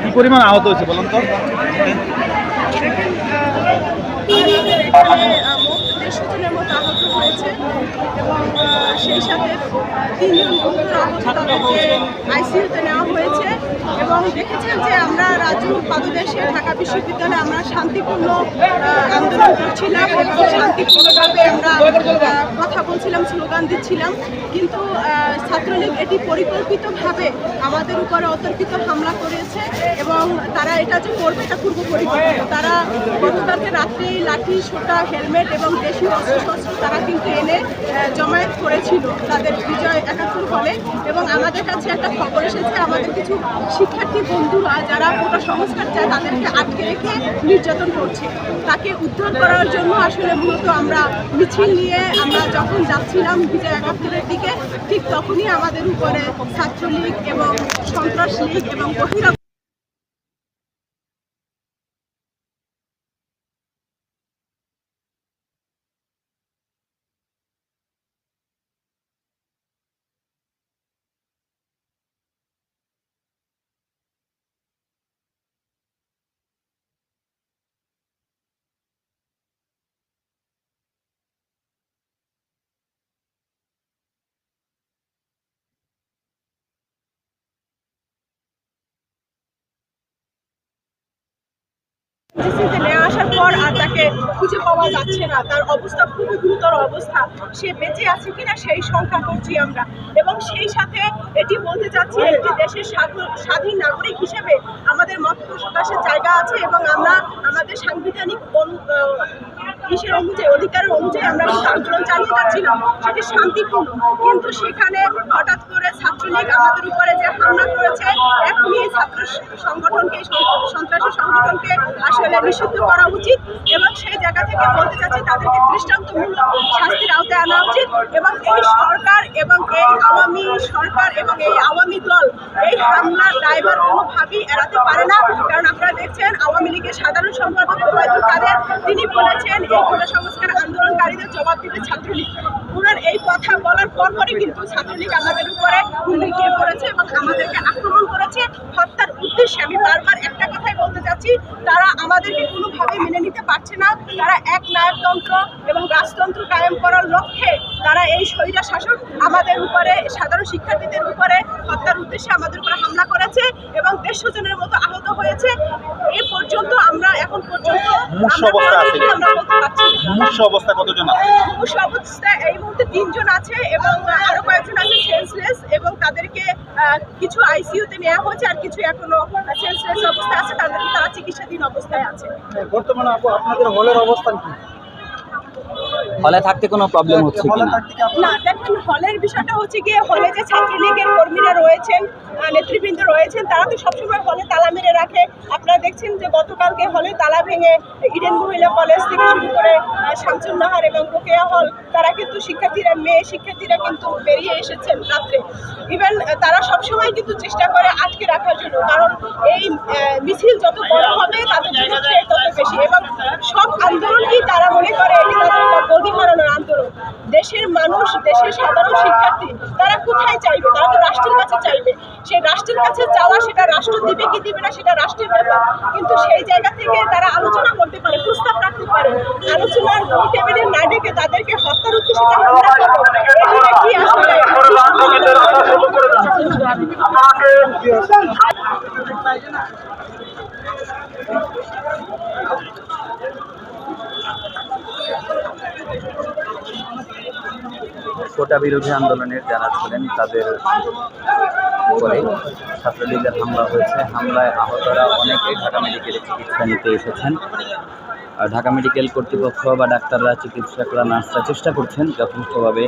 কি পরিমাণ আহত হয়েছে বলুন তো? সেই সাথে তিনজন গুরুতর নেওয়া হয়েছে। দেখেছেন যে আমরা রাজু পাদুদেশে ঢাকা বিশ্ববিদ্যালয়ে আমরা শান্তিপূর্ণ আন্দোলন করছিলাম এবং শান্তিপূর্ণভাবে আমরা কথা বলছিলাম, স্লোগান দিচ্ছিলাম। কিন্তু ছাত্রলীগ এটি পরিকল্পিতভাবে আমাদের উপরে অতর্কিত হামলা করেছে এবং তারা এটা যে করবে এটা পূর্ব পরিকল্পিত। তারা গতকালকে রাত্রে লাঠি, সোটা, হেলমেট এবং দেশীয় অস্ত্র শস্ত্র তারা কিন্তু এনে জমায়েত করেছিল তাদের বিজয় একাত্তর হলে এবং আমাদের কাছে একটা খবর এসেছে, আমাদের কিছু শিক্ষার্থী বন্ধুরা যারা কোটা সংস্কার চায়, তাদেরকে আটকে রেখে নির্যাতন করছে। তাকে উদ্ধার করার জন্য আসলে মূলত আমরা মিছিল নিয়ে আমরা যখন যাচ্ছিলাম বিজয় একাত্তরের দিকে, ঠিক তখনই আমাদের উপরে ছাত্রলীগ এবং সন্ত্রাস লীগ এবং বহিরা জিসিতে নিয়ে আসার পর আর তাকে খুঁজে পাওয়া যাচ্ছে না। তার অবস্থা খুবই গুরুতর অবস্থা। সে বেঁচে আছে কিনা সেই সংখ্যা করছি আমরা। এবং সেই সাথে এটি বলতে চাচ্ছি, একটি দেশের স্বাধীন- নাগরিক হিসেবে আমাদের মত প্রকাশের জায়গা আছে এবং আমরা আমাদের সাংবিধানিক ইসের অনুযায়ী, অধিকারের অনুযায়ী আমরা আন্দোলন চালিয়ে যাচ্ছিলাম। সেটি শান্তিপূর্ণ। কিন্তু সেখানে হঠাৎ করে ছাত্রলীগ আমাদের উপরে যে হামলা করেছে, এখনই ছাত্র সংগঠনকে সংগঠনকে আসলে নিষিদ্ধ করা উচিত এবং সেই জায়গা থেকে বলতে চাচ্ছি, তাদেরকে দৃষ্টান্তমূলক শাস্তির আওতায় আনা উচিত এবং এই সরকার এবং এই আওয়ামী সরকার এবং এই আওয়ামী দল, এই হামলার ড্রাইভার কোনোভাবেই এড়াতে পারে না। কারণ আপনারা দেখছেন, আওয়ামী লীগের সাধারণ সম্পাদক ওবায়দুল কাদের, তিনি বলেছেন, এই কোটা সংস্কার আন্দোলনকারীদের জবাব দিবে ছাত্রলীগ। ওনার এই কথা বলার পরপরই কিন্তু ছাত্রলীগ আমাদের উপরে হুমড়িয়ে পড়েছে এবং আমাদেরকে আক্রমণ করেছে। হত্যার উদ্দেশ্যে আমি বারবার চাচ্ছি তারা আমাদেরকে কোনোভাবেই মেনে নিতে পারছে না। তারা এক নায়কতন্ত্র এবং রাজতন্ত্র কায়েম করার লক্ষ্যে তারা এই স্বৈরা শাসক আমাদের উপরে, সাধারণ শিক্ষার্থীদের উপরে হত্যার উদ্দেশ্যে আমাদের উপরে হামলা করেছে এবং দেড়শো জনের মতো আহত হয়েছে। এ পর্যন্ত অবস্থা আছে। অবস্থা কতজন আছে? অবস্থায় এই মুহূর্তে তিনজন আছে এবং আরও কয়েকজন আছে সেন্সলেস এবং তাদেরকে আহ, কিছু আইসিইউতে নেওয়া হয়েছে আর কিছু এখনও সেন্সলেস অবস্থায় আছে। তাদের তারা চিকিৎসাধীন অবস্থায় আছে। বর্তমানে আপনাদের হলের অবস্থান কি? হলে থাকতে কোনো প্রবলেম হচ্ছে কি না দেখেন হলের বিষয়টা হচ্ছে গিয়ে হলে যে ছাত্রলীগের কর্মীরা রয়েছেন নেতৃবৃন্দ রয়েছেন তারা তো সবসময় হলে তালা মেরে রাখে। আপনারা দেখছেন যে গতকালকে হলে তালা ভেঙে ইডেন মহিলা কলেজ থেকে শুরু করে আহ, শামসুন নাহার এবং রোকেয়া হল তারা কিন্তু শিক্ষার্থীরা মেয়ে শিক্ষার্থীরা কিন্তু বেরিয়ে এসেছেন রাত্রে। ইভেন তারা সবসময় কিন্তু চেষ্টা করে আটকে রাখার জন্য কারণ এই মিছিল যত বড় হবে তাদের জন্য তত বেশি। এবং সব আন্দোলনকেই তারা মনে করে এটি তাদের গদি হারানোর আন্দোলন। দেশের মানুষ দেশের সাধারণ শিক্ষার্থী তারা কোথায় চাইবে? তারা তো রাষ্ট্রের কাছে চাইবে। সেই রাষ্ট্রের কাছে চাওয়া সেটা রাষ্ট্র দিবে কি দিবে না সেটা রাষ্ট্রের ব্যাপার। কিন্তু সেই জায়গা থেকে তারা আলোচনা করতে পারে প্রস্তাব রাখতে পারে। আলোচনার টেবিলে না ডেকে তাদেরকে হত্যার উদ্দেশ্যে যে হামলা করবে এটি কি আসলে? কোটা বিরোধী আন্দোলনের যারা ছিলেন তাদের উপরে ছাত্রলীগের হামলা হয়েছে। হামলায় আহতরা অনেকেই ঢাকা মেডিকেলে চিকিৎসা নিতে এসেছেন। আর ঢাকা মেডিকেল কর্তৃপক্ষ বা ডাক্তাররা চিকিৎসকরা, নার্সরা চেষ্টা করছেন যথেষ্টভাবে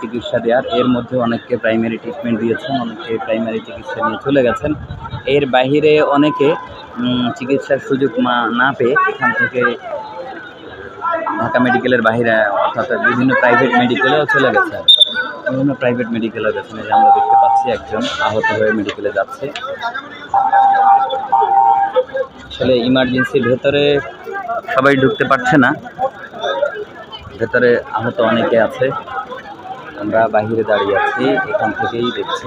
চিকিৎসা দেওয়ার। এর মধ্যে অনেককে প্রাইমারি ট্রিটমেন্ট দিয়েছেন অনেকে প্রাইমারি চিকিৎসা নিয়ে চলে গেছেন। এর বাইরে অনেকে চিকিৎসার সুযোগ না পেয়ে এখান থেকে ঢাকা মেডিকেলের বাইরে, অর্থাৎ বিভিন্ন প্রাইভেট মেডিকেলেও চলে গেছে বিভিন্ন প্রাইভেট মেডিকেলে যে আমরা দেখতে পাচ্ছি একজন আহত হয়ে মেডিকেলে যাচ্ছে। আসলে ইমার্জেন্সির ভেতরে সবাই ঢুকতে পারছে না। ভেতরে আহত অনেকে আছে। আমরা বাইরে দাঁড়িয়ে আছি, এখান থেকেই দেখছি।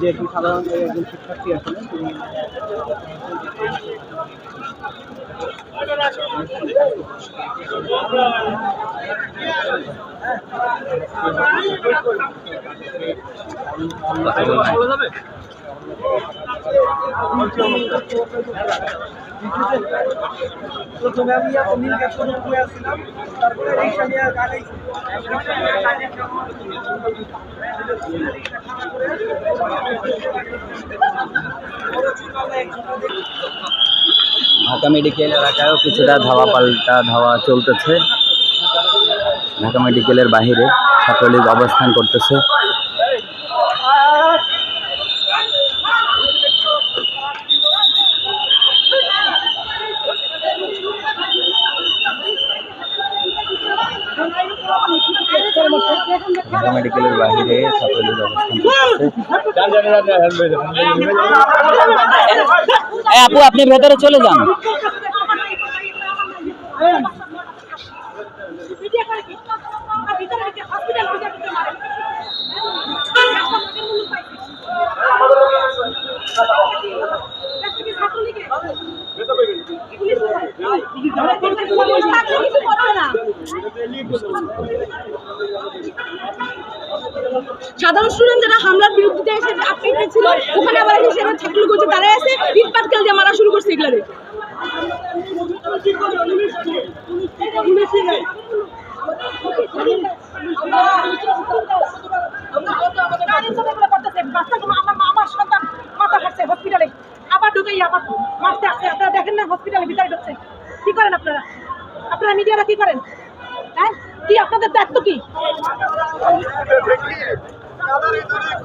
যে একটু সাধারণ একজন শিক্ষার্থী আসলে তিনি প্রথমে আমি নীল ক্যাপ করে আসছিলাম, তারপরে রিক্সা নিয়ে গাড়ি ঢাকা মেডিকেল এলাকায়ও কিছুটা ধাওয়া পাল্টা ধাওয়া চলতেছে। ঢাকা মেডিকেলের বাহিরে ছাত্রলীগ অবস্থান করতেছে। ঢাকা মেডিকেলের বাহিরে ছাত্রলীগ অবস্থান আপু আপনি ভেতরে চলে যান। সাধারণ স্টুডেন্ট যারা হামলার বিরুদ্ধে এসে আটকে ছিল ওখানে আবার এসে সেখানে ছাত্রলীগ হচ্ছে দাঁড়ায় আছে ইট পাটকেল দিয়ে মারা শুরু করছে হসপিটালে আবার আবার আসছে। আপনারা দেখেন না হসপিটালে করেন আপনারা? আপনারা মিডিয়ারা কি করেন?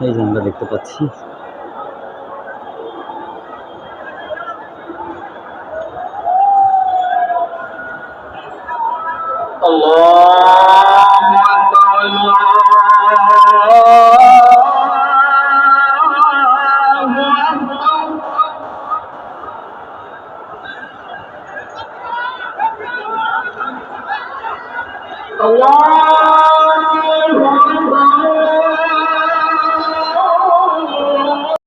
এই যে আমরা দেখতে পাচ্ছি।